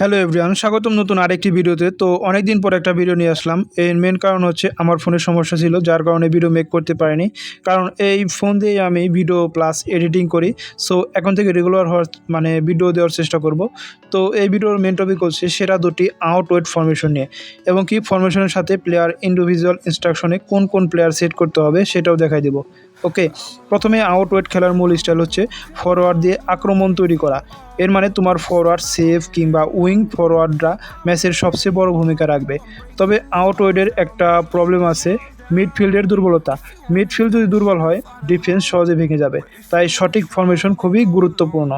Hello everyone, স্বাগতম নতুন আরেকটি ভিডিওতে। তো অনেক দিন পর একটা ভিডিও নিয়ে আসলাম। এর মেন কারণ হচ্ছে আমার ফোনের সমস্যা ছিল, যার কারণে ভিডিও মেক করতে পারিনি। কারণ এই ফোন দিয়ে আমি ভিডিও প্লাস এডিটিং করি। সো এখন থেকে রেগুলার হওয়ার মানে ভিডিও দেওয়ার চেষ্টা করব। তো এই ভিডিওর মেন টপিক হচ্ছে সেরা দুটি আউট ওয়েট ফরমেশন নিয়ে। এবং কি ফরমেশনের সাথে প্লেয়ার ইন্ডিভিজুয়াল ইনস্ট্রাকশনে কোন কোন প্লেয়ার সেট করতে হবে সেটাও দেখাই দেবো। ওকে, প্রথমে আউট ওয়েট খেলার মূল স্টাইল হচ্ছে ফরওয়ার্ড দিয়ে আক্রমণ তৈরি করা। এর মানে তোমার ফরওয়ার্ড সেফ কিংবা উইং ফরওয়ার্ডরা ম্যাচের সবচেয়ে বড় ভূমিকা রাখবে। তবে আউটওয়েডের একটা প্রবলেম আছে মিডফিল্ডের দুর্বলতা। মিডফিল্ড যদি দুর্বল হয় ডিফেন্স সহজে ভেঙে যাবে। তাই সঠিক ফরমেশন খুবই গুরুত্বপূর্ণ।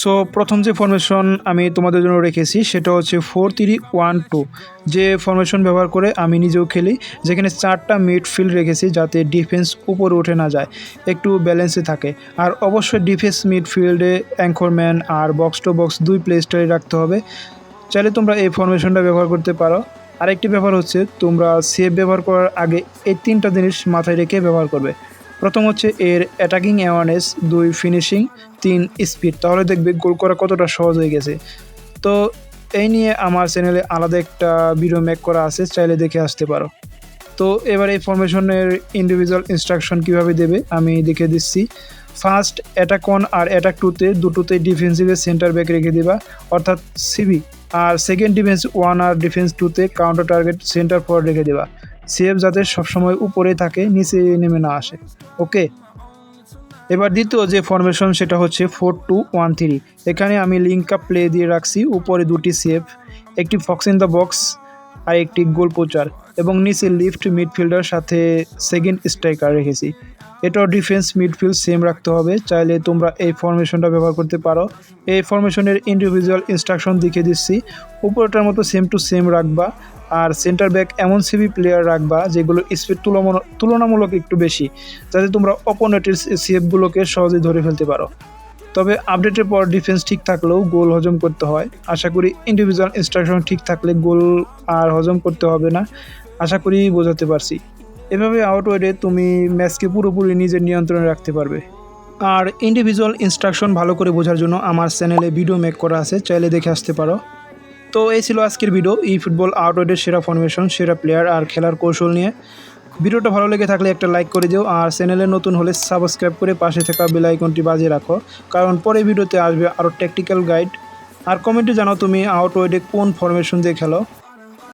সো প্রথম যে ফরমেশন আমি তোমাদের জন্য রেখেছি, সেটা হচ্ছে ফোর থ্রি ওয়ান টু যে ফরমেশন ব্যবহার করে আমি নিজেও খেলি, যেখানে চারটা মিডফিল্ড রেখেছি যাতে ডিফেন্স উপরে উঠে না যায়, একটু ব্যালেন্সে থাকে। আর অবশ্যই ডিফেন্স মিডফিল্ডে অ্যাঙ্করম্যান আর বক্স টু বক্স দুই প্লেস্টারে রাখতে হবে। চাইলে তোমরা এই ফরমেশনটা ব্যবহার করতে পারো। আরেকটি ব্যাপার হচ্ছে, তোমরা সেভ ব্যবহার করার আগে এই তিনটা জিনিস মাথায় রেখে ব্যবহার করবে। প্রথম হচ্ছে এর অ্যাটাকিং অ্যাওয়ারনেস দুই ফিনিশিং তিন স্পিড তাহলে দেখবে গোল করা কতটা সহজ হয়ে গেছে। তো এই নিয়ে আমার চ্যানেলে আলাদা একটা ভিডিও মেক করা আছে, চাইলে দেখে আসতে পারো। তো এবার এই ফরমেশনের ইন্ডিভিজুয়াল ইনস্ট্রাকশন কীভাবে দেবে, আমি দেখে দিচ্ছি। ফার্স্ট অ্যাটাক ওয়ান আর অ্যাটাক টুতে দুটোতে ডিফেন্সিভে সেন্টার ব্যাক রেখে দিবা, অর্থাৎ সিবি আর সেকেন্ড ডিফেন্স ওয়ান আর ডিফেন্স টুতে কাউন্টার টার্গেট সেন্টার ফরওয়ার্ড রেখে দেবা। সিএফ যাতে সবসময় উপরে থাকে, নিচে নেমে না আসে। ওকে? এবার দ্বিতীয় যে ফরমেশন সেটা হচ্ছে ফোর টু ওয়ান থ্রি এখানে আমি লিঙ্ক আপ প্লে দিয়ে রাখছি। উপরে দুটি সেফ একটি ফক্স ইন দ্য বক্স আর একটি গোল পোচার এবং নিচে লিফট মিডফিল্ডার সাথে সেকেন্ড স্ট্রাইকার রেখেছি। এটাও ডিফেন্স মিডফিল্ড সেম রাখতে হবে। চাইলে তোমরা এই ফরমেশনটা ব্যবহার করতে পারো। এই ফরমেশনের ইন্ডিভিজুয়াল ইনস্ট্রাকশন দেখিয়ে দিচ্ছি। উপরটার মতো সেম টু সেম রাখবা আর সেন্টার ব্যাক এমন সিবি প্লেয়ার রাখবা যেগুলো স্পিড তুলনামূলক একটু বেশি, যাতে তোমরা অপোনেটের সিএফগুলোকে সহজে ধরে ফেলতে পারো। তবে আপডেটের পর ডিফেন্স ঠিক থাকলেও গোল হজম করতে হয়। আশা করি ইন্ডিভিজুয়াল ইনস্ট্রাকশন ঠিক থাকলে গোল আর হজম করতে হবে না। আশা করি বোঝাতে পারছি। এভাবে আউটওয়েডে তুমি ম্যাচকে পুরোপুরি নিজের নিয়ন্ত্রণে রাখতে পারবে। আর ইন্ডিভিজুয়াল ইনস্ট্রাকশন ভালো করে বোঝার জন্য আমার চ্যানেলে ভিডিও মেক করা আছে, চাইলে দেখে আসতে পারো। তো এই ছিল আজকের ভিডিও ই ফুটবল আউটওয়েডের সেরা ফরমেশন সেরা প্লেয়ার আর খেলার কৌশল নিয়ে। ভিডিওটা ভালো লেগে থাকলে একটা লাইক করে দিও আর চ্যানেলে নতুন হলে সাবস্ক্রাইব করে পাশে থাকা বেলাইকনটি বাজিয়ে রাখো। কারণ পরে ভিডিওতে আসবে আরও টেকনিক্যাল গাইড আর কমেন্টে জানাও তুমি আউট ওয়েডে কোন ফরমেশন দিয়ে খেলো।